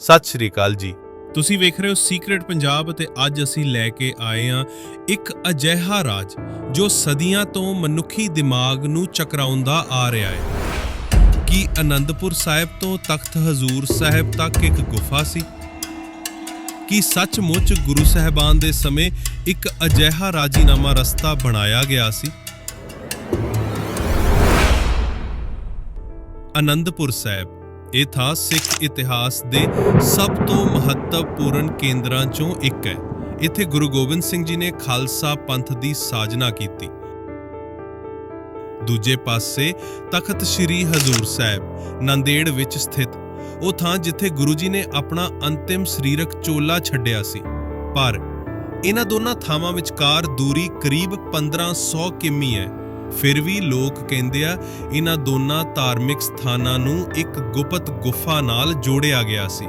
ਸਤਿ ਸ਼੍ਰੀ ਅਕਾਲ ਜੀ। ਤੁਸੀਂ ਵੇਖ ਰਹੇ ਹੋ ਸੀਕ੍ਰੀਟ ਪੰਜਾਬ ਅਤੇ ਅੱਜ ਅਸੀਂ ਲੈ ਕੇ ਆਏ ਹਾਂ ਇੱਕ ਅਜਿਹਾ ਰਾਜ ਜੋ ਸਦੀਆਂ ਤੋਂ ਮਨੁੱਖੀ ਦਿਮਾਗ ਨੂੰ ਚਕਰਾਉਂਦਾ ਆ ਰਿਹਾ ਹੈ। ਕੀ ਆਨੰਦਪੁਰ ਸਾਹਿਬ ਤੋਂ ਤਖਤ ਹਜ਼ੂਰ ਸਾਹਿਬ ਤੱਕ ਇੱਕ ਗੁਫਾ ਸੀ? ਕੀ ਸੱਚਮੁੱਚ ਗੁਰੂ ਸਾਹਿਬਾਨ ਦੇ ਸਮੇਂ ਇੱਕ ਅਜਿਹਾ ਰਾਜੀਨਾਮਾ ਰਸਤਾ ਬਣਾਇਆ ਗਿਆ ਸੀ? ਅਨੰਦਪੁਰ ਸਾਹਿਬ ਇਹ ਥਾਂ ਸਿੱਖ ਇਤਿਹਾਸ ਦੇ ਸਭ ਤੋਂ ਮਹੱਤਵਪੂਰਨ ਕੇਂਦਰਾਂ ਚੋਂ ਇੱਕ ਹੈ। ਇੱਥੇ ਗੁਰੂ ਗੋਬਿੰਦ ਸਿੰਘ ਜੀ ਨੇ ਖਾਲਸਾ ਪੰਥ ਦੀ ਸਾਜਨਾ ਕੀਤੀ। ਦੂਜੇ ਪਾਸੇ ਤਖਤ ਸ੍ਰੀ ਹਜ਼ੂਰ ਸਾਹਿਬ, ਨੰਦੇੜ ਵਿੱਚ ਸਥਿਤ। ਉਹ ਥਾਂ ਜਿੱਥੇ ਗੁਰੂ ਜੀ ਨੇ ਆਪਣਾ ਅੰਤਿਮ ਸਰੀਰਕ ਚੋਲਾ ਛੱਡਿਆ ਸੀ। ਪਰ ਇਹਨਾਂ ਦੋਨਾਂ ਥਾਵਾਂ ਵਿਚਕਾਰ ਦੂਰੀ ਕਰੀਬ 1500 ਕਿਮੀ ਹੈ। ਫਿਰ ਵੀ ਲੋਕ ਕਹਿੰਦੇ ਆ, ਇਹਨਾਂ ਦੋਨਾਂ ਧਾਰਮਿਕ ਸਥਾਨਾਂ ਨੂੰ ਇੱਕ ਗੁਪਤ ਗੁਫਾ ਨਾਲ ਜੋੜਿਆ ਗਿਆ ਸੀ।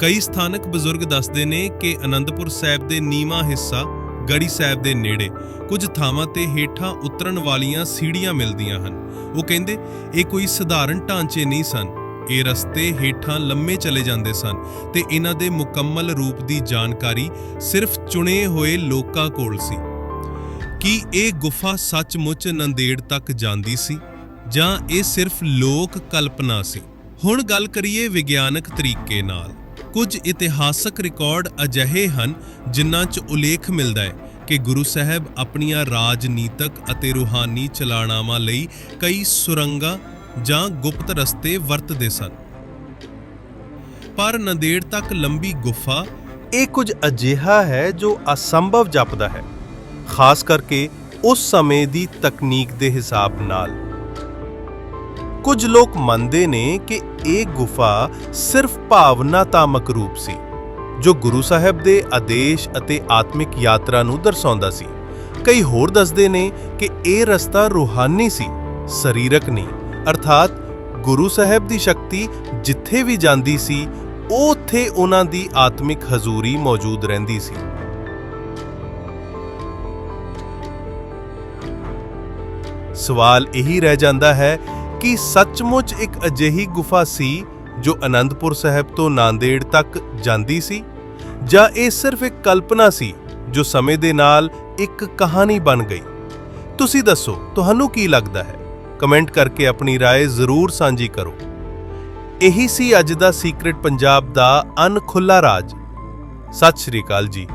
ਕਈ ਸਥਾਨਕ ਬਜ਼ੁਰਗ ਦੱਸਦੇ ਨੇ ਕਿ ਅਨੰਦਪੁਰ ਸਾਹਿਬ ਦੇ ਨੀਵਾਂ ਹਿੱਸਾ, ਗੜੀ ਸਾਹਿਬ ਦੇ ਨੇੜੇ ਕੁਝ ਥਾਵਾਂ ਤੇ ਹੇਠਾਂ ਉਤਰਨ ਵਾਲੀਆਂ ਸੀੜੀਆਂ ਮਿਲਦੀਆਂ ਹਨ। ਉਹ ਕਹਿੰਦੇ, ਇਹ ਕੋਈ ਸਧਾਰਨ ਢਾਂਚੇ ਨਹੀਂ ਸਨ। ਇਹ ਰਸਤੇ ਹੇਠਾਂ ਲੰਮੇ ਚਲੇ ਜਾਂਦੇ ਸਨ ਤੇ ਇਹਨਾਂ ਦੇ ਮੁਕੰਮਲ ਰੂਪ ਦੀ ਜਾਣਕਾਰੀ ਸਿਰਫ ਚੁਣੇ ਹੋਏ ਲੋਕਾਂ ਕੋਲ ਸੀ। ਕੀ ਇਹ ਗੁਫਾ ਸੱਚਮੁੱਚ ਨੰਦੇੜ ਤੱਕ ਜਾਂਦੀ ਸੀ? ਜਾਂ ਇਹ ਸਿਰਫ ਲੋਕ ਕਲਪਨਾ ਸੀ? ਹੁਣ ਗੱਲ ਕਰੀਏ ਵਿਗਿਆਨਕ ਤਰੀਕੇ ਨਾਲ। ਕੁਝ ਇਤਿਹਾਸਕ ਰਿਕਾਰਡ ਅਜਿਹੇ ਹਨ ਜਿਨ੍ਹਾਂ 'ਚ ਉਲੇਖ ਮਿਲਦਾ ਹੈ ਕਿ ਗੁਰੂ ਸਾਹਿਬ ਆਪਣੀਆਂ ਰਾਜਨੀਤਕ ਅਤੇ ਰੂਹਾਨੀ ਚਲਾਣਾਵਾਂ ਲਈ ਕਈ ਸੁਰੰਗਾਂ ਜਾਂ ਗੁਪਤ ਰਸਤੇ ਵਰਤਦੇ ਸਨ। ਪਰ ਨੰਦੇੜ ਤੱਕ ਲੰਬੀ ਗੁਫਾ ਇਹ ਕੁਝ ਅਜਿਹਾ ਹੈ ਜੋ ਅਸੰਭਵ ਜਾਪਦਾ ਹੈ। ਖਾਸ ਕਰਕੇ ਉਸ ਸਮੇਂ ਦੀ ਤਕਨੀਕ ਦੇ ਹਿਸਾਬ ਨਾਲ। ਕੁਝ ਲੋਕ ਮੰਨਦੇ ਨੇ ਕਿ ਇਹ ਗੁਫਾ ਸਿਰਫ ਭਾਵਨਾਤਮਕ ਰੂਪ ਸੀ, ਜੋ ਗੁਰੂ ਸਾਹਿਬ ਦੇ ਆਦੇਸ਼ ਅਤੇ ਆਤਮਿਕ ਯਾਤਰਾ ਨੂੰ ਦਰਸਾਉਂਦਾ ਸੀ। ਕਈ ਹੋਰ ਦੱਸਦੇ ਨੇ ਕਿ ਇਹ ਰਸਤਾ ਰੂਹਾਨੀ ਸੀ, ਸਰੀਰਕ ਨਹੀਂ, ਅਰਥਾਤ ਗੁਰੂ ਸਾਹਿਬ ਦੀ ਸ਼ਕਤੀ ਜਿੱਥੇ ਵੀ ਜਾਂਦੀ ਸੀ, ਉੱਥੇ ਉਹਨਾਂ ਦੀ ਆਤਮਿਕ ਹਜ਼ੂਰੀ ਮੌਜੂਦ ਰਹਿੰਦੀ ਸੀ। ਸਵਾਲ ਇਹੀ ਰਹਿ ਜਾਂਦਾ ਹੈ ਕਿ ਸੱਚਮੁੱਚ ਇੱਕ ਅਜਿਹੀ ਗੁਫਾ ਸੀ ਜੋ ਅਨੰਦਪੁਰ ਸਾਹਿਬ ਤੋਂ ਨਾਂਦੇੜ ਤੱਕ ਜਾਂਦੀ ਸੀ ਜਾਂ ਇਹ ਸਿਰਫ ਇੱਕ ਕਲਪਨਾ ਸੀ ਜੋ ਸਮੇਂ ਦੇ ਨਾਲ ਇੱਕ ਕਹਾਣੀ ਬਣ ਗਈ ਤੁਸੀਂ ਦੱਸੋ ਤੁਹਾਨੂੰ ਕੀ ਲੱਗਦਾ ਹੈ ਕਮੈਂਟ ਕਰਕੇ ਆਪਣੀ رائے ਜ਼ਰੂਰ ਸਾਂਝੀ ਕਰੋ ਇਹੀ ਸੀ ਅੱਜ ਦਾ ਸੀਕ੍ਰੀਟ ਪੰਜਾਬ ਦਾ ਅਨਖੁੱਲਾ ਰਾਜ ਸਤਿ ਸ਼੍ਰੀ ਅਕਾਲ ਜੀ